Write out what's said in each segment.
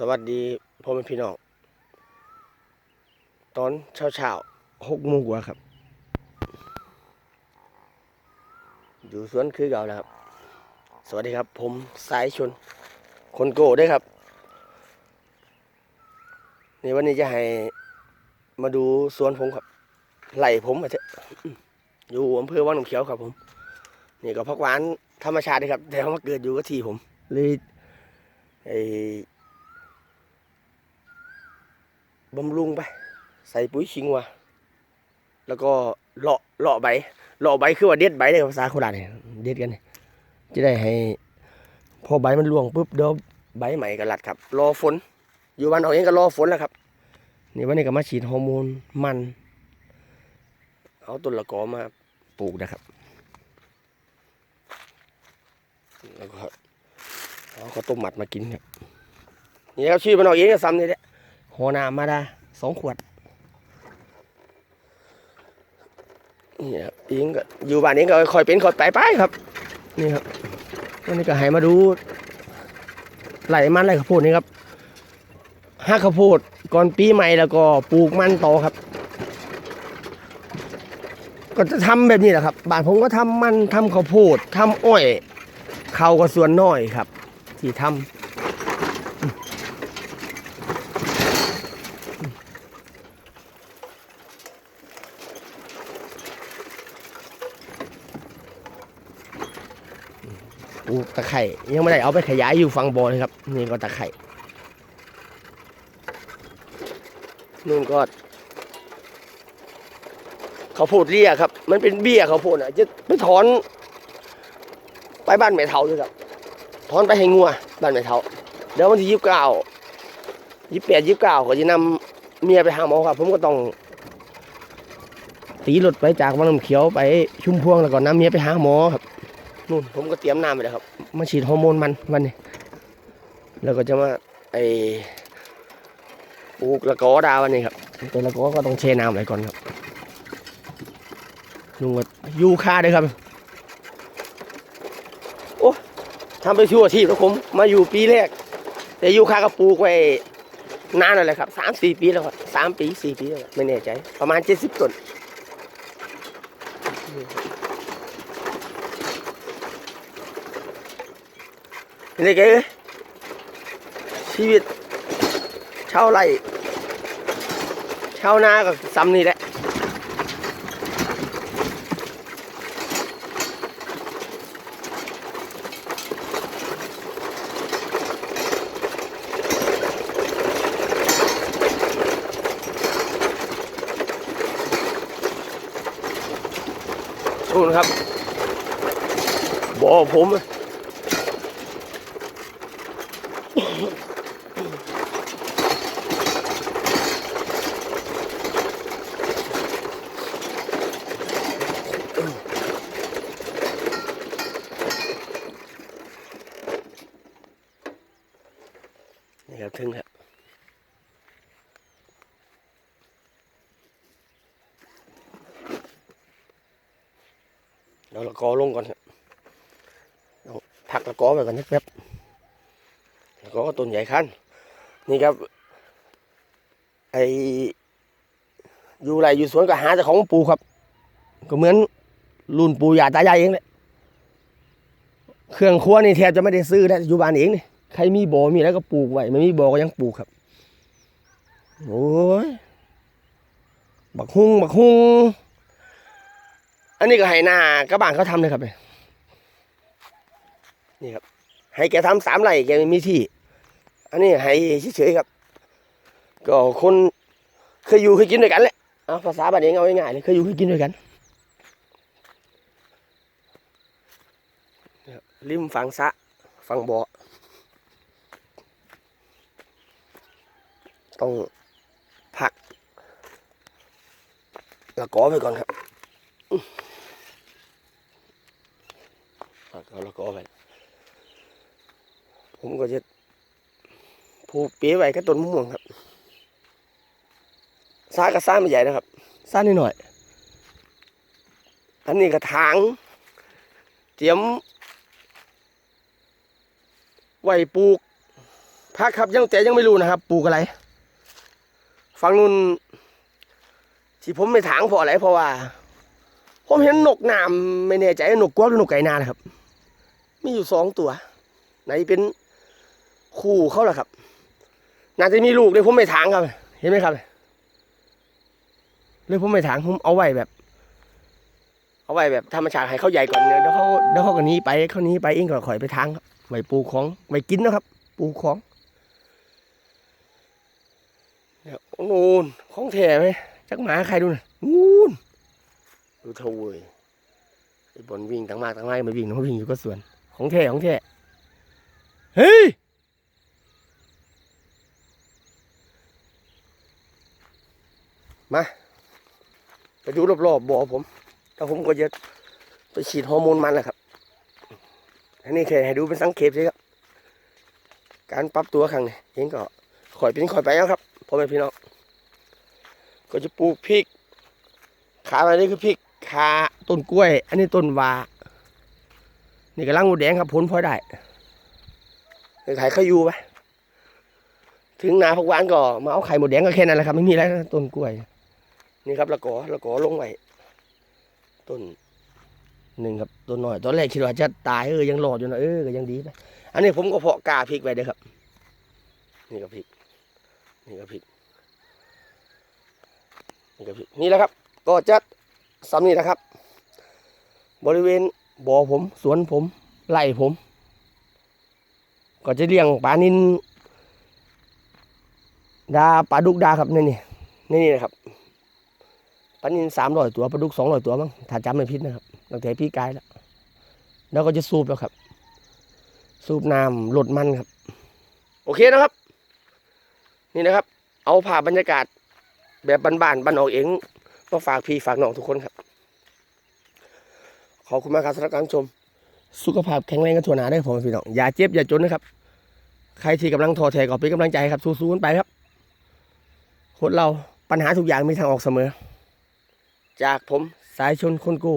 สวัสดีพ่อแม่พี่น้องตอนเช้าเช้าหกโมงกว่าครับ อยู่สวนคือเก่าแล้วครับ สวัสดีครับ ผมสายชน คนโก้ด้วยครับนี่วันนี้จะให้มาดูสวนผมครับไหลผมมาเถอะอยู่อำเภอวังน้ำเขียวครับผม นี่ก็พักหวานธรรมชาติเลยครับ แต่เขามาเกิดอยู่กับที่ผมเลยไอ้ บำรุงไป ใส่ปุ๋ยชิงวะแล้วก็เลาะเลาะใบเลาะใบคือว่าเด็ดใบเลยภาษาโคราชเนี่ยเด็ดกันเนี่ยจะได้ให้ พอใบมันร่วงปุ๊บเดี๋ยวใบใหม่ก็หลัดครับ รอฝน อยู่บ้านเราเองก็รอฝนแล้วครับนี่วันนี้ก็มาฉีดฮอร์โมนมัน เอาต้นละกอมาปลูกนะครับ แล้วก็เอาข้าวต้มหมัดมากินครับนี่ครับชื่อมันเอาเองก็ซ้ำนี่แหละ หัวหน้ามาดาสองขวดนี่ครับเองก็อยู่บ้านเองก็คอยเป็นคอยไปไปครับ นี่ครับวันนี้ก็ให้มาดูไหลมันไหลข้าวโพดนี่ครับห้าข้าวโพดก่อนปีใหม่แล้วก็ปลูกมันต่อครับ ก็จะทำแบบนี้แหละครับบ้านผมก็ทำมันทำข้าวโพดทำอ้อยเขาก็ส่วนน้อยครับ ที่ทำ ลูกตะไคร่ยังไม่ได้เอาไปขยายอยู่ฝั่งบนเลครับ นี่ก็ตะไคร่นู่นก็ข้าวโพดเรียครับ มันเป็นเบี้ยข้าวโพดอะจะไปถอน ไปบ้านแม่เฒ่าด้วยครับ ถอนไปให้งัวบ้านแม่เฒ่าเดี๋ยววันที่ยี่สิบเก้ายี่สิบแปดยี่สิบเก้าก็จะนำเมียไปหาหมอครับ ผมก็ต้องตีรถไปจากวังน้ำเขียวไปชุมพวงแล้วก็นำเมียไปหาหมอครับ นู่นผมก็เตรียมน้ำไปแล้วครับ มาฉีดฮอร์โมนมันวันนี้ แล้วก็จะมาไอปลูกละกอดาวันนี้ครับแต่ละกอก็ต้องเชน้ำไว้ก่อนครับนุ่งก็ยูคาด้วยครับ โอ้ทำไปชั่วอาชีพแล้วผม มาอยู่ปีแรก แต่ยูคาก็ปลูกไว้นานแล้วแหละครับสามสี่ปีแล้วครับสามปีสี่ปีแล้วครับไม่แน่ใจ ประมาณเจ็ดสิบต้น นี่ไงชีวิตชาวไร่ชาวนาก็ซ้ำนี่แหละดูนะครับบ่อผมับถึงครับเราละกอลงก่อนครับเอาพักละกอไปก่อนนิดแป๊บละกอก็ต้นใหญ่ขั้นนี่ครับ ไออยู่ไรอยู่สวนก็หาแต่ของปูครับ ก็เหมือนรุ่นปูยาตายายเองเลยเครื่องครัวนี่แทบจะไม่ได้ซื้อแล้วอยู่บ้านเองนี่ ใครมีบ่อมีแล้วก็ปลูกไว้ไม่มีบ่อก็ยังปลูกครับ โอ้ยบักฮุงบักฮุงอันนี้ก็ให้หน้ากระบานเขาทำเลยครับเนี่ยนี่ครับให้แกทำสามไร่แกไม่มีที่ อันนี้ให้เฉยๆครับ ก็คนเคยอยู่เคยกินด้วยกันแหละเอาภาษาบ้านเองเอาง่ายๆเลยเคยอยู่เคยกินด้วยกันริมฝั่งสะฝั่งบ่อ ต้องผักละกอไปก่อนครับอื้อผักเอาละกอไปผมก็จะผูกเปี๊ยไว้กับต้นมะม่วงครับซ่ากับซ่าไม่ใหญ่นะครับซ่านิดหน่อย อันนี้กระถางเตรียมไว้ปลูกพักครับยังแต่ยังไม่รู้นะครับ ปลูกอะไร ฝั่งนู้นที่ผมไม่ถางเพราะอะไรเพราะว่า ผมเห็นนกนามไม่แน่ใจนกกวักหรือนกไก่นานะครับ มีอยู่สองตัว ไหนเป็นคู่เขาล่ะครับ น่าจะมีลูกเลยผมไม่ถางครับ เห็นไหมครับเลยผมไม่ถางผมเอาไว้แบบ เอาไว้แบบธรรมชาติให้เขาใหญ่ก่อนเนี่ยเดี๋ยวเขาเดี๋ยวเขาก็หนี้ไปเขาหนี้ไปเองก็ข่อยไปทางครับไว้ปลูกของไว้กินนะครับ ปลูกของเนี่ยโอ้โนูนของแท้ไหมจักหมาใครดูนะนู่นดูเท่าเวยไอ้บอลวิ่งตั้งมากตั้งไม้มาวิ่งน้องวิ่งอยู่ก็สวน ของแท้ของแท้เฮ้ยมาไปดูรอบๆบ่อผมแล้วผมก็จะไปฉีดฮอร์โมนมันแหละครับอันนี้แค่ให้ดูเป็นสังเกตใช่ครับ การปรับตัวครั้งนี้เองก็ข่อยเป็นข่อยไปแล้วครับ พ่อแม่พี่น้องก็จะปลูกพริก ขาอันนี้คือพริกขาต้นกล้วย อันนี้ต้นวานี่กำลังหมดแดงครับผลพอยได้ไปขายข้าวยูไปถึงนาพักวานก็มาเอาไข่หมดแดงก็แค่นั้นแหละครับไม่มีอะไรนะต้นกล้วย นี่ครับละกอละกอลงไว้ต้นหนึ่งครับต้นหน้อยตอนแรกคิดว่าจะตายเออยังรอดอยู่นะเออก็ยังดีไปอันนี้ผมก็เพาะกาพริกไว้เด้อครับ นี่ก็พริก นี่ก็พริกนี่ก็พริกนี่แหละครับ ก็จะซ้ำนี่นะครับ บริเวณบ่อผมสวนผมไร่ผม ก็จะเลี้ยงปลานินดาปลาดุกดาครับนี่นี่นี่นี่นะครับปลานินสามร้อยตัวปลาดุกสองร้อยตัวมั้งถ้าจำไม่ผิดนะครับตั้งแต่พี่กายแล้ว แล้วก็จะสูบแล้วครับ สูบน้ำลดมันครับ โอเคนะครับ นี่นะครับ เอาภาพบรรยากาศแบบบ้านๆบ้านออกเองมาฝากพี่ฝากน้องทุกคนครับ ขอบคุณมากครับสำหรับการชม สุขภาพแข็งแรงกันทั่วหน้าได้อผมพี่น้องอย่าเจ็บอย่าจนนะครับ ใครที่กำลังท้อแท้ก็เป็นกำลังใจครับสู้ๆกันไปครับคนเราปัญหาทุกอย่างมีทางออกเสมอ จากผมสายชนคนโก้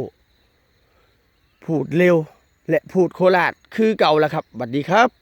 พูดเร็ว และพูดโคราชคือเก่าแล้วครับสวัสดีครับ